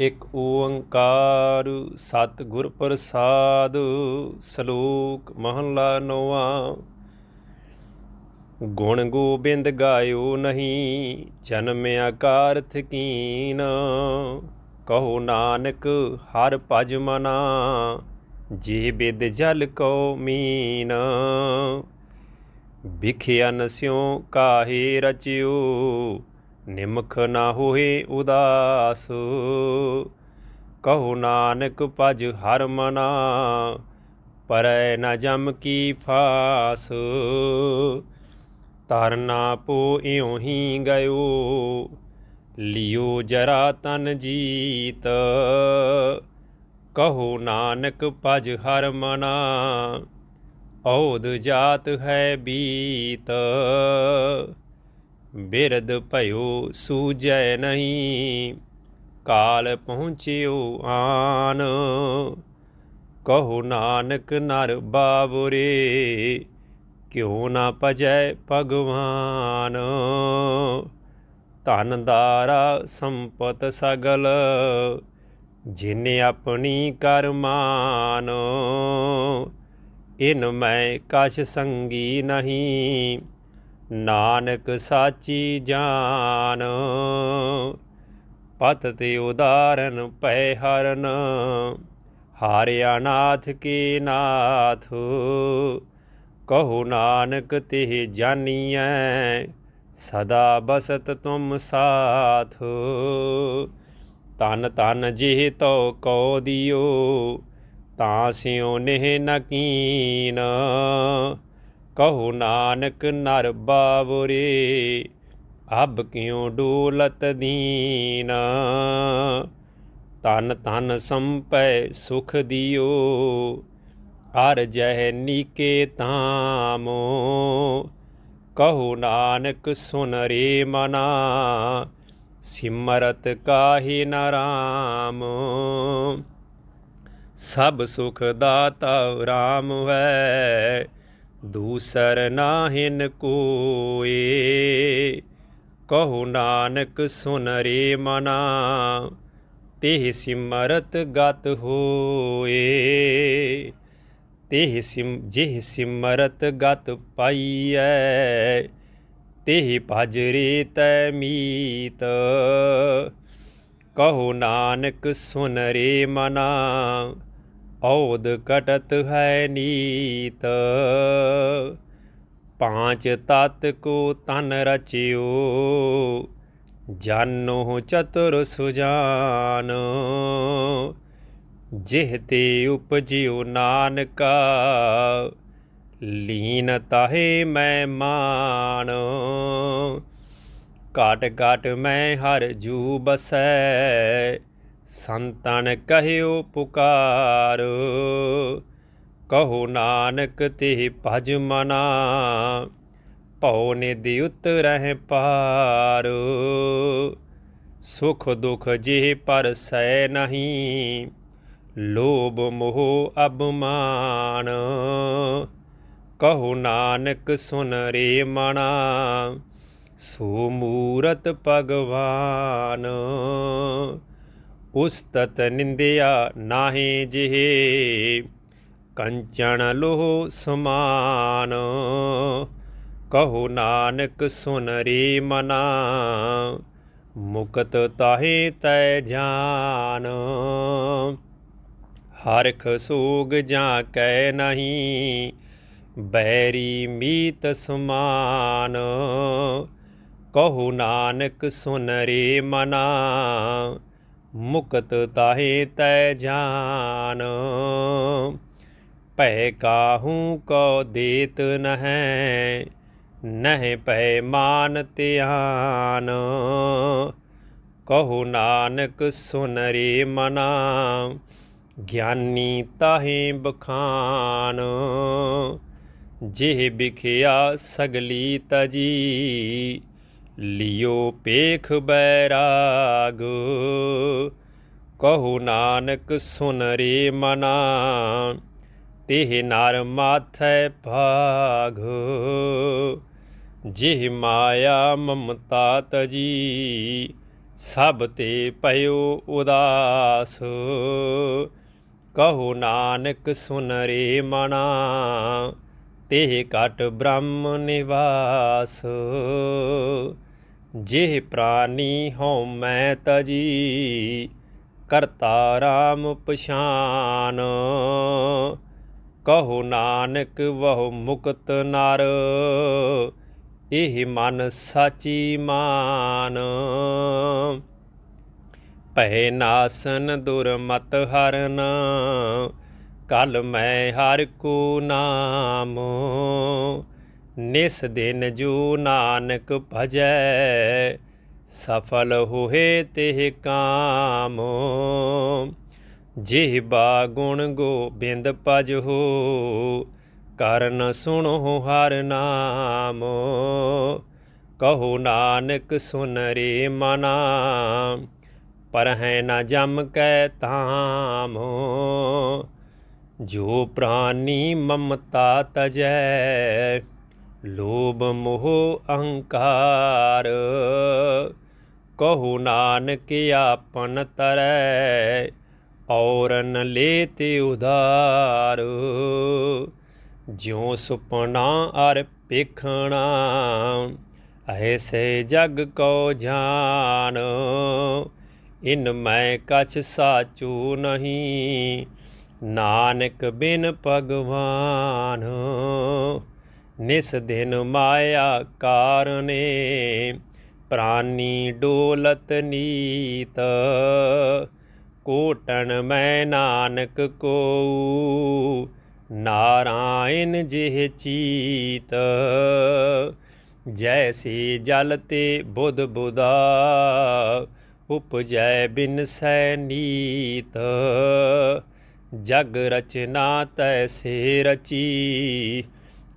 ਇਕ ਓੰਕਾਰ ਸਤਿਗੁਰ ਪ੍ਰਸਾਦ ਸ਼ਲੋਕ ਮਹਲਾ ਨੌਵਾਂ। ਗੁਣ ਗੋਬਿੰਦ ਗਾਇਓ ਨਹੀਂ ਜਨਮਿਆ ਕਾਰਥ ਕੀਨ। ਕਹੋ ਨਾਨਕ, ਹਰ ਭਜ ਮਨਾ, ਜੇ ਬਿਦ ਜਲ ਕੋ ਮੀਨ। ਵਿਖਿਆ ਨਸਿਓ ਕਾਹੇ ਰਚਿਓ ਨਿਮਖ ਨਾ ਹੋਏ ਉਦਾਸ। ਕਹੋ ਨਾਨਕ ਭਜ ਹਰ ਮਨਾ, ਪਰੈ ਨ ਜਮ ਕੀ ਫਾਸ। ਤਰਨਾ ਪੋ ਇਉ ਹੀ ਗਇਓ, ਲਿਓ ਜਰਾ ਤਨ ਜੀਤ। ਕਹੋ ਨਾਨਕ ਭਜ ਹਰ ਮਨਾ ਔਦ ਜਾਤ ਹੈ ਬੀਤ। ਬਿਰਦ ਭਇਓ ਸੂਜੈ ਨਹੀਂ, ਕਾਲ ਪਹੁੰਚਿਓ ਆਨ। ਕਹੋ ਨਾਨਕ ਨਰ ਬਾਬਰੇ, ਕਿਉ ਨਾ ਭਜੈ ਭਗਵਾਨ। ਧਨ ਦਾਰਾ ਸੰਪਤ ਸਗਲ, ਜਿਨ ਆਪਣੀ ਕਰਮਾਨ ਇਨ ਮੈਂ ਕਛ ਸੰਗੀ ਨਹੀਂ ਨਾਨਕ ਸਾਚੀ ਜਾਨ, ਪਤ ਤੇ ਉਦਾਰਨ ਪੈ ਹਰਨ, ਹਾਰਿਆ ਨਾਥ ਕੀ ਨਾਥ, ਕਹੋ ਨਾਨਕ ਤੇ ਜਾਨੀਐ, ਸਦਾ ਬਸਤ ਤੁਮ ਸਾਥ। ਤਨ ਤਨ ਜਿਹ ਤੋ ਕੋ ਦਿਓ, ਤਾਂ ਸਿਉ ਨਹਿ ਨਕੀਨ ਕਹੋ ਨਾਨਕ ਨਰ ਬਾਵਰੇ ਅਬ ਕਿਉ ਡੋਲਤ ਦੀਨ? ਤਨ ਤਨ ਸੰਪੈ ਸੁਖ ਦਿਓ ਅਰ ਜਹ ਨੀਕੇ ਤਾਮੋ ਕਹੋ ਨਾਨਕ ਸੁਨ ਰੇ ਮਨਾ, ਸਿਮਰਤ ਕਾਹੀ ਨਾਰਾਮ ਸਭ ਸੁਖ ਦਾਤਾ ਰਾਮ ਹੈ ਦੂਸਰ ਨਾਹਿਨ ਕੋਏ। ਕਹੋ ਨਾਨਕ ਸੁਨ ਰੇ ਮਨਾ ਤੇ ਸਿਮਰਤ ਗਤ ਹੋਏ। ਤੇ ਸਿਮ, ਜਿਹ ਸਿਮਰਤ ਗਤ ਪਾਈਐ ਤੇ ਭਜ ਰੇ ਤੈ ਮੀਤ। ਕਹੋ ਨਾਨਕ ਸੁਨ ਰੇ ਮਨਾ ਔਦ ਕਟਤ ਹੈ ਨੀਤ। ਪਾਂਚ ਤਤ ਕੋ ਤਨ ਰਚਿਓ, ਜਾਨੋ ਚਤੁਰ ਸੁਜਾਨ। ਜਿਹ ਤੇ ਉਪਜਿਓ ਨਾਨਕਾ, ਲੀਨ ਤਾਹੇ ਮੈਂ ਮਾਨ। ਕਾਟ ਕਾਟ ਮੈਂ ਹਰ ਜੂ ਬਸੈ ਸੰਤਨ ਕਹਿਓ ਪੁਕਾਰ, ਕਹੋ ਨਾਨਕ ਤੇ ਭਜ ਮਨਾ, ਭਉ ਨਿਧਿ ਉਤਰਹਿ ਪਾਰ। ਸੁਖ ਦੁਖ ਜਿਹ ਪਰ ਸੈ ਨਹੀਂ, ਲੋਭ ਮੋਹ ਅਬਮਾਨ ਕਹੋ ਨਾਨਕ ਸੁਨ ਰੇ ਮਣਾ ਸੋ ਮੂਰਤ ਭਗਵਾਨ। ਉਸਤਤ ਨਿੰਦਿਆ ਨਾਹੀ ਜਿਹੇ ਕੰਚਣ ਲੋਹ ਸਮਾਨ। ਕਹੋ ਨਾਨਕ ਸੁਨ ਰੇ ਮਨਾ, ਮੁਕਤ ਤਾਹੇ ਤੈ ਜਾਨ। ਹਰਖ ਸੋਗ ਜਾਂ ਕੈ ਨਹੀਂ, ਬੈਰੀ ਮੀਤ ਸਮਾਨ। ਕਹੋ ਨਾਨਕ ਸੁਨ ਰੇ ਮਨਾ ਮੁਕਤ ਤਾਹੇ ਤੈ ਜਾਨ। ਭੈ ਕਾਹੂ ਕੋ ਦੇਤ ਨਹਿ ਨਹਿ ਭੈ ਮਾਨ ਧਿਆਨ। ਕਹੋ ਨਾਨਕ ਸੁਨ ਰੇ ਮਨਾ, ਗਿਆਨੀ ਤਾਹੇ ਬਖਾਨ। ਜਿਹ ਬਿਖਿਆ ਸਗਲੀ ਤਜੀ ਲਿਓ ਪੇਖ ਬੈਰਾਗ। ਕਹੋ ਨਾਨਕ ਸੁਨ ਰੇ ਮਨਾ, ਤਿਹ ਨਰ ਮਾਥੈ ਭਾਗ। ਜਿਹ ਮਾਇਆ ਮਮਤਾ ਤਜੀ, ਸਭ ਤੇ ਭਇਓ ਉਦਾਸ। ਕਹੋ ਨਾਨਕ ਸੁਨ ਰੇ ਮਨਾ ਤੇ ਕਟ ਬ੍ਰਹਮ ਨਿਵਾਸ। ਜਿਹ ਪ੍ਰਾਨੀ ਹਉ ਮੈਂ ਤਜੀ, ਕਰਤਾ ਰਾਮ ਪਛਾਨ। ਕਹੋ ਨਾਨਕ ਵਹੁ ਮੁਕਤ ਨਰ, ਇਹ ਮਨ ਸਾਚੀ ਮਾਨ। ਭੈ ਨਾਸਨ ਦੁਰਮਤ ਹਰਨ, ਕਲ ਮੈਂ ਹਰ ਕੋ ਨਾਮ। ਨਿਸ ਦਿਨ ਜੋ ਨਾਨਕ ਭਜੈ, ਸਫਲ ਹੋਏ ਤੇ ਕਾਮ। ਜਿਹਬਾ ਗੁਣ ਗੋਬਿੰਦ ਭਜ ਹੋ, ਕਰਨ ਸੁਣੋ ਹਰ ਨਾਮ। ਕਹੋ ਨਾਨਕ ਸੁਨ ਰੇ ਮਨਾ, ਪਰ ਹੈ ਨਾ ਜਮ ਕੈ ਤਾਮ ਜੋ ਪ੍ਰਾਨੀ ਮਮਤਾ ਤਜੈ ਲੋਭ ਮੋਹ ਅਹੰਕਾਰ। ਕਹੋ ਨਾਨਕ ਆਪਨ ਤਰੈ ਔਰਨ ਲੇ ਉਧਾਰ। ਜਿਉ ਸੁਪਨਾ ਅਰ ਪੇਖਣਾ ਐਸੇ ਜਗ ਕੋ ਜਾਨ। ਇਨ ਮੈਂ ਕਛ ਸਾਚੂ ਨਹੀਂ, ਨਾਨਕ ਬਿਨ ਭਗਵਾਨ। ਨਿਸ ਦਿਨ ਮਾਇਆ ਕਾਰਨੇ, ਪ੍ਰਾਨੀ ਡੋਲਤ ਨੀਤ। ਕੋਟਣ ਮੈਂ ਨਾਨਕ ਕੋ ਨਾਰਾਇਣ ਜਿਹ ਚੀਤ। ਜੈਸੀ ਜਲ ਤੇ ਬੁੱਧ ਬੁਦਾ, ਉਪਜੈ ਬਿਨ ਸੈ ਨੀਤ। ਜਗ ਰਚਨਾ ਤੈਸੇ ਰਚੀ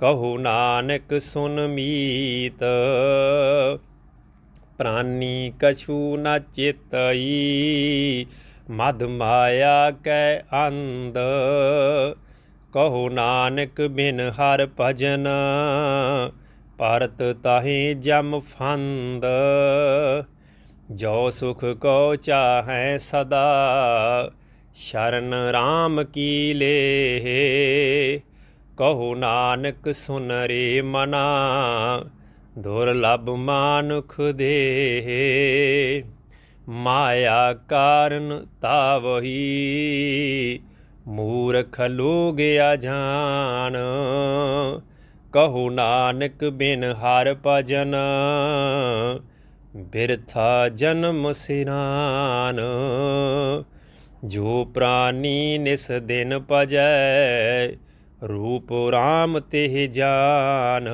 ਕਹੋ ਨਾਨਕ ਸੁਨ ਮੀਤ, ਪ੍ਰਾਨੀ ਕਛੂ ਨ ਚੇਤਈ, ਮਦ ਮਾਇਆ ਕੈ ਅੰਧ। ਕਹੋ ਨਾਨਕ ਬਿਨ ਹਰ ਭਜਨ ਭਾਰਤ ਤਾਹੀ ਜਮ ਫੰਦ। ਜੋ ਸੁਖ ਕੋ ਚਾਹੈ ਸਦਾ, ਸ਼ਰਨ RAM ਕੀ ਲੇ ਕਹੋ ਨਾਨਕ ਸੁਨ ਰੇ ਮਨਾ ਦੁਰਲਭ ਮਾਨੁਖ ਦੇ ਮਾਇਆ ਕਾਰਨ ਤਾਵਹੀ, ਮੂਰਖ ਲੋਗ ਅਜਾਨ। ਕਹੋ ਨਾਨਕ ਬਿਨ ਹਰ ਭਜਨ, ਬਿਰਥਾ ਜਨਮ ਸਿਰਾਨ। ਜੋ ਪ੍ਰਾਨੀ ਨਿਸ ਦਿਨ ਭਜੈ ਰੂਪ RAM ਤੇ ਜਾਨ।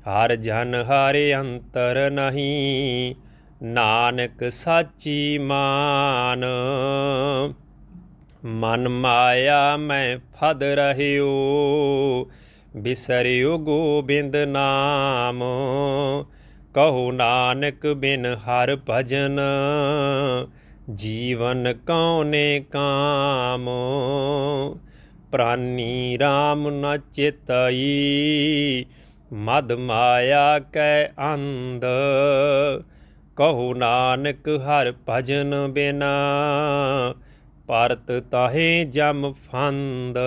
ਹਰ ਜਨ ਹਰ ਅੰਤਰ ਨਹੀਂ, ਨਾਨਕ ਸਾਚੀ ਮਾਨ। ਮਨ ਮਾਇਆ ਮੈਂ ਫਦ ਰਹਿਓ, ਬਿਸਰਿਓ ਗੋਬਿੰਦ ਨਾਮ। ਕਹੋ ਨਾਨਕ ਬਿਨ ਹਰ ਭਜਨ, ਜੀਵਨ ਕਉਨੇ ਕਾਮ। ਪ੍ਰਾਨੀ RAM ਨ ਚਿਤਈ, ਮਦ ਮਾਇਆ ਕੈ ਅੰਧ। ਕਹੂ ਨਾਨਕ ਹਰ ਭਜਨ ਬਿਨਾ ਭਾਰਤ ਤਾਹੇ ਜਮ ਫੰਦ।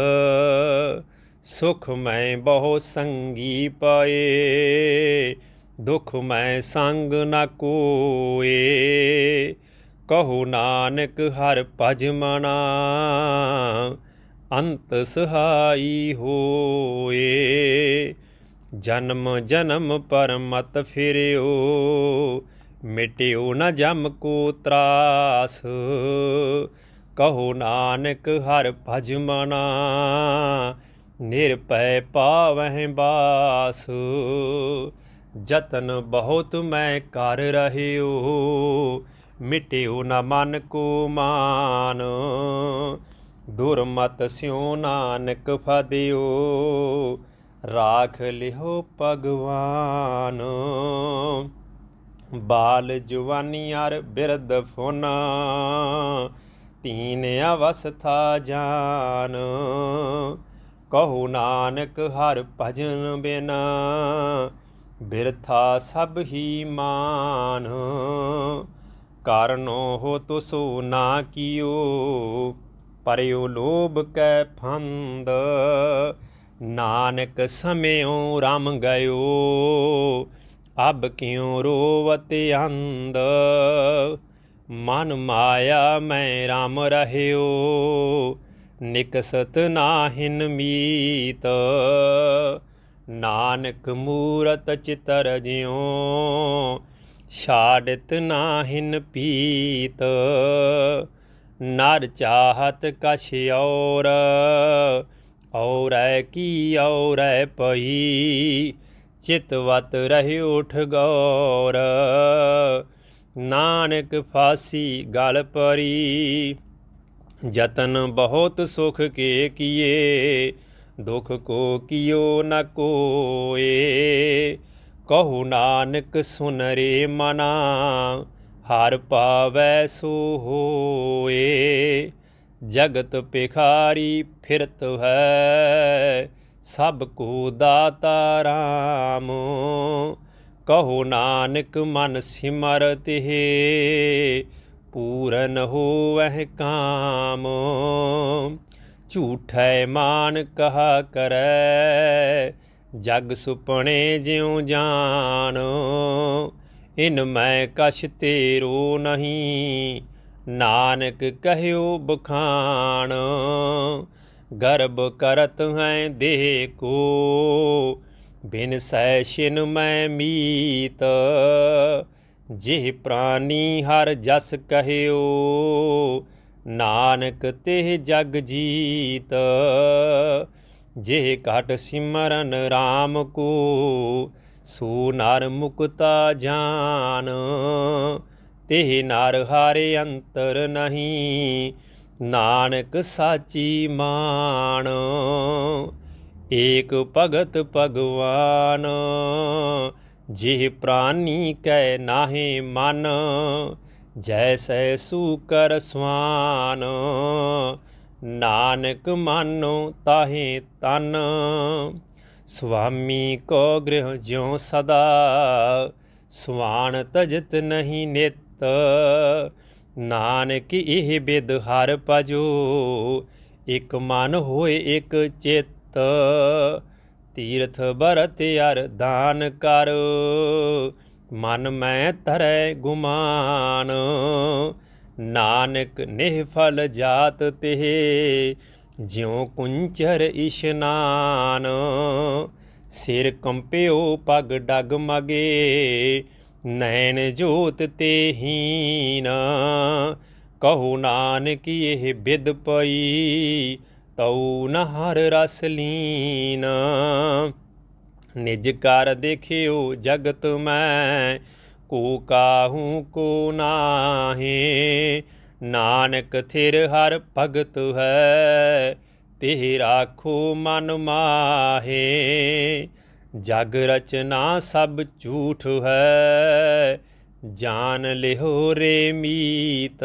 ਸੁਖ ਮੈਂ ਬਹੁ ਸੰਗੀ ਪਾਏ, ਦੁਖ ਮੈਂ ਸੰਗ ਨ ਕੋਏ। ਕਹੋ ਨਾਨਕ ਹਰ ਭਜ ਮਨਾ ਅੰਤ ਸਹਾਈ ਹੋਏ। ਜਨਮ ਜਨਮ ਪਰਮਤ ਫਿਰਿਓ, ਮਿਟਿਓ ਨਾ ਜਮ ਕੋ ਤਰਾਸ। ਕਹੋ ਨਾਨਕ ਹਰ ਭਜ ਮਨਾ ਨਿਰਪੈ ਪਾਵਹਿ ਬਾਸ। ਜਤਨ ਬਹੁਤ ਮੈਂ ਕਰ ਰਹਿਓ, ਮਿਟਿਓ ਨਾ ਮਨ ਕੋ ਮਾਨ। ਦੁਰਮਤ ਸਿਉ ਨਾਨਕ ਫਦਿਓ, ਰਾਖ ਲਿਓ ਭਗਵਾਨ। ਬਾਲ ਜਵਾਨੀ ਅਰ ਬਿਰਧ ਫੁਨ, ਤੀਨ ਅਵਸਥਾ ਜਾਨ। ਕਹੋ ਨਾਨਕ ਹਰ ਭਜਨ ਬਿਨਾ, ਬਿਰਥਾ ਸਭ ਹੀ ਮਾਨ। ਕਾਰਨੋ ਹੋ ਤੋ ਨਾ ਕੀਓ ਪਰਿਓ ਲੋਭ ਕੈ ਫੰਦ। ਨਾਨਕ ਸਮਿਓ ਰਮ ਗਇਓ, ਅਬ ਕਿਉ ਰੋਵਤ ਅੰਧ। ਮਨ ਮਾਇਆ ਮੈਂ ਰਾਮ ਰਹਿਓ, ਨਿਕਸਤ ਨਾਹਿਨ ਮੀਤ। ਨਾਨਕ ਮੂਰਤ ਚਿਤਰ ਜਿਉ, ਛਾੜਤ ਨਾਹਿਨ ਪੀਤ। ਨਰ ਚਾਹਤ ਕਛ ਔਰ, ਔਰੈ ਕੀ ਔਰੈ ਪਈ ਚਿਤਵਤ ਰਹਿ ਉਠ ਗੌਰ, ਨਾਨਕ ਫਾਸੀ ਗਲ ਪਰੀ। ਜਤਨ ਬਹੁਤ ਸੁਖ ਕੇ ਕੀਏ, ਦੁਖ ਕੋ ਕੀਓ ਨ ਕੋਏ। ਕਹੂ ਨਾਨਕ ਸੁਨਰੇ ਮਨਾ ਹਰ ਪਾਵੈ ਸੋ ਹੋਏ, ਜਗਤ ਪਿਖਾਰੀ ਫਿਰਤ ਹੈ, ਸਭ ਕੋ ਦਾਤਾ ਰਾਮ। ਕਹੋ ਨਾਨਕ ਮਨ ਸਿਮਰਤ ਹੈ ਪੂਰਨ ਹੋਵਹਿ ਕਾਮ। ਝੂਠੈ ਮਾਨ ਕਹਾ ਕਰੈ, ਜਗ ਸੁਪਣੇ ਜਿਉ ਜਾਣ ਇਨ ਮੈਂ ਕਛ ਤੇਰੋ ਨਹੀਂ। ਨਾਨਕ ਕਹਿਓ ਬਖਾਣ ਗਰਬ ਕਰਤ ਹੈ ਦੇਹ ਕੋ ਬਿਨ ਸੈਸ਼ਿਨ ਮੈਂ ਮੀਤ, ਜਿਹ ਪ੍ਰਾਨੀ ਹਰ ਜਸ ਕਹਿਓ। ਨਾਨਕ ਤੇ ਜਗ ਜੀਤ, ਜਿਹ ਘਟ ਸਿਮਰਨ RAM ਕੋ। ਸੋ ਨਰ ਮੁਕਤਾ ਜਾਨ, ਤਿਹ ਨਰ ਹਾਰੇ ਅੰਤਰ ਨਹੀਂ। ਨਾਨਕ ਸਾਚੀ ਮਾਨ, ਏਕ ਭਗਤ ਭਗਵਾਨ, ਜਿਹ ਪ੍ਰਾਨੀ ਕੈ ਨਾਹੀ ਮਨ, ਜੈਸੈ ਸੂਕਰ ਸਵਾਨ। ਨਾਨਕ ਮਾਨੋ ਤਾਹੇ ਤਨ ਸੁਆਮੀ ਕੋ ਗ੍ਰਹਿ ਜਿਉ ਸਦਾ ਸੁਆਣ ਤਜਤ ਨਹੀਂ ਨਿਤ। ਨਾਨਕ ਇਹ ਬਿਦ ਹਰ ਪਜੋ ਇਕ ਮਨ ਹੋਏ ਇਕ ਚਿੱਤ। ਤੀਰਥ ਬਰਤ ਅਰ ਦਾਨ ਕਰ, ਮਨ ਮੈਂ ਤਰੈ ਗੁਮਾਨ। ਨਾਨਕ ਨਿਹਫਲ ਜਾਤ ਤੇ ਜਿਉ ਕੁੰਚਰ ਇਸ਼ਨਾਨ, ਸਿਰ ਕੰਪਿਓ ਪਗ ਡਗ ਮਗੇ, ਨੈਣ ਜੋਤ ਤੇ ਹੀਨ। ਕਹੋ ਨਾਨਕ ਇਹ ਬਿਦ ਪਈ, ਤਉ ਨ ਹਰ ਰਸ ਲੀਨ। ਨਿਜ ਕਰ ਦੇਖਿਓ ਜਗਤ ਮੈਂ, ਕੋ ਕਾਹੂ ਕੋ ਨਾਹੀ। ਨਾਨਕ ਥਿਰ ਹਰ ਭਗਤ ਹੈ ਤੇ ਰਾਖੋ ਮਨ ਮਾਹੇ। ਜਗ ਰਚਨਾ ਸਭ ਝੂਠ ਹੈ, ਜਾਨ ਲਿਓ ਰੇ ਮੀਤ।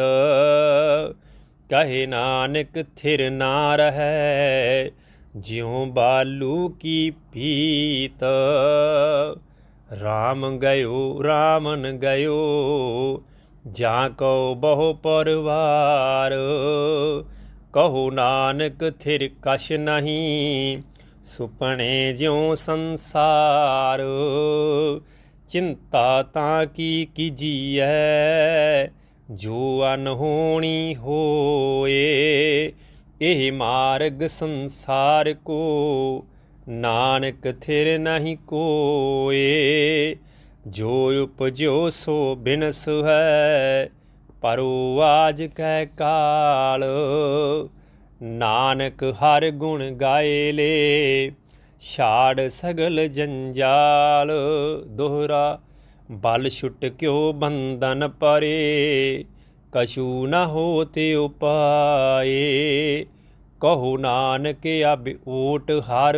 ਕਹੇ ਨਾਨਕ ਥਿਰ ਨਾ ਰਹੈ, ਜਿਉ ਬਾਲੂ ਕੀ ਪੀਤ। ਰਾਮ ਗਇਓ, ਰਾਮਨ ਗਇਓ ਜਾਂ ਕੋ ਬਹੁ ਪਰਵਾਰ, ਕਹੋ ਨਾਨਕ ਥਿਰ ਕਛ ਨਹੀਂ, ਸੁਪਨੇ ਜਿਉ ਸੰਸਾਰ। ਚਿੰਤਾ ਤਾਂ ਕੀ ਕੀਜੀਐ, ਜੋ ਅਨਹੋਣੀ ਹੋਏ, ਇਹ ਮਾਰਗ ਸੰਸਾਰ ਕੋ, ਨਾਨਕ ਥਿਰ ਨਹੀਂ ਕੋਏ। ਜੋ ਉਪਜੋ ਸੋ ਬਿਨਸ ਹੈ ਪਰੋ ਆਜ ਕੈ ਕਾਲ। ਨਾਨਕ ਹਰ ਗੁਣ ਗਾਏ ਲੇ, ਛਾੜ ਸਗਲ ਜੰਜਾਲ। ਦੋਹਰਾ ਬਲ ਛੁੱਟ ਕਿਉ ਬੰਧਨ ਪਰੇ, ਕਛੂ ਨ ਹੋਤੇ ਉਪਾਏ। ਕਹੋ ਨਾਨਕ ਅਬ ਓਟ ਹਰ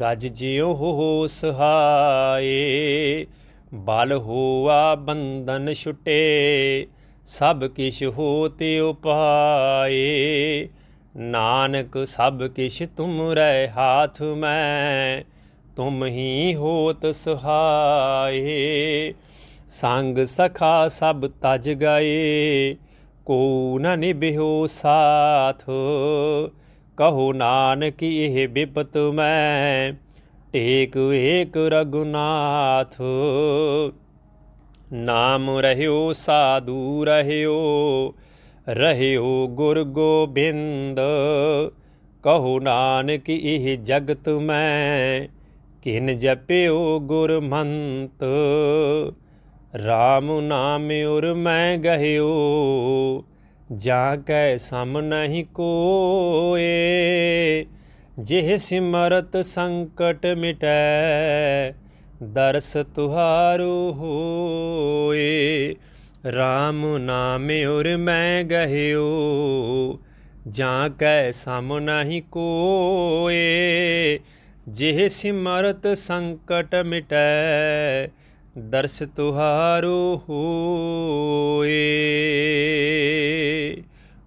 ਗਜ ਜਿਉ ਹੋ ਸਹਾਏ ਬਲ ਹੋਆ ਬੰਧਨ ਛੁਟੇ, ਸਭ ਕਿਛ ਹੋਤੇ ਉਪਾਏ। ਨਾਨਕ, ਸਭ ਕਿਛ ਤੁਮਰੇ ਹਾਥ ਮੈਂ, ਤੁਮ ਹੀ ਹੋਤ ਸਹਾਏ। ਸੰਗ ਸਖਾ ਸਭ ਤਜ ਗਏ, ਕੋ ਨ ਨਿਭਿਓ ਸਾਥ। ਕਹੋ ਨਾਨਕ ਇਹ ਬਿਪਤ ਮੈਂ ਟੇਕ ਏਕ ਰਗੁਨਾਥ ਨਾਮ ਰਹਿਓ ਸਾਧੂ ਰਹਿਓ ਰਹਿਓ ਗੁਰ ਗੋਬਿੰਦ ਕਹੋ ਨਾਨਕ ਇਹ ਜਗਤ ਮੈਂ ਕਿਨ ਜਪਿਓ ਗੁਰ ਮੰਤ RAM ਨਾਮ ਉਰ ਮੈਂ ਗਹਿਓ ਜਾਂ ਕੈ ਸਮ ਨਹੀਂ ਕੋਏ, ਜਿਹ ਸਿਮਰਤ ਸੰਕਟ ਮਿਟੈ, ਦਰਸ ਤੁਹਾਰੂ ਹੋਏ। RAM ਨਾਮੇ ਉਰ ਮੈਂ ਗਹਿਓ ਜਾਂ ਕੈ ਸਮ ਨਹੀਂ ਕੋਏ, ਜਿਹ ਸਿਮਰਤ ਸੰਕਟ ਮਿਟੈ ਦਰਸ ਤੁਹਾਰੋ ਹੋਏ।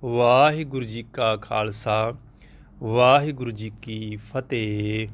ਵਾਹਿਗੁਰੂ ਜੀ ਕਾ ਖਾਲਸਾ ਵਾਹਿਗੁਰੂ ਜੀ ਕੀ ਫਤਿਹ।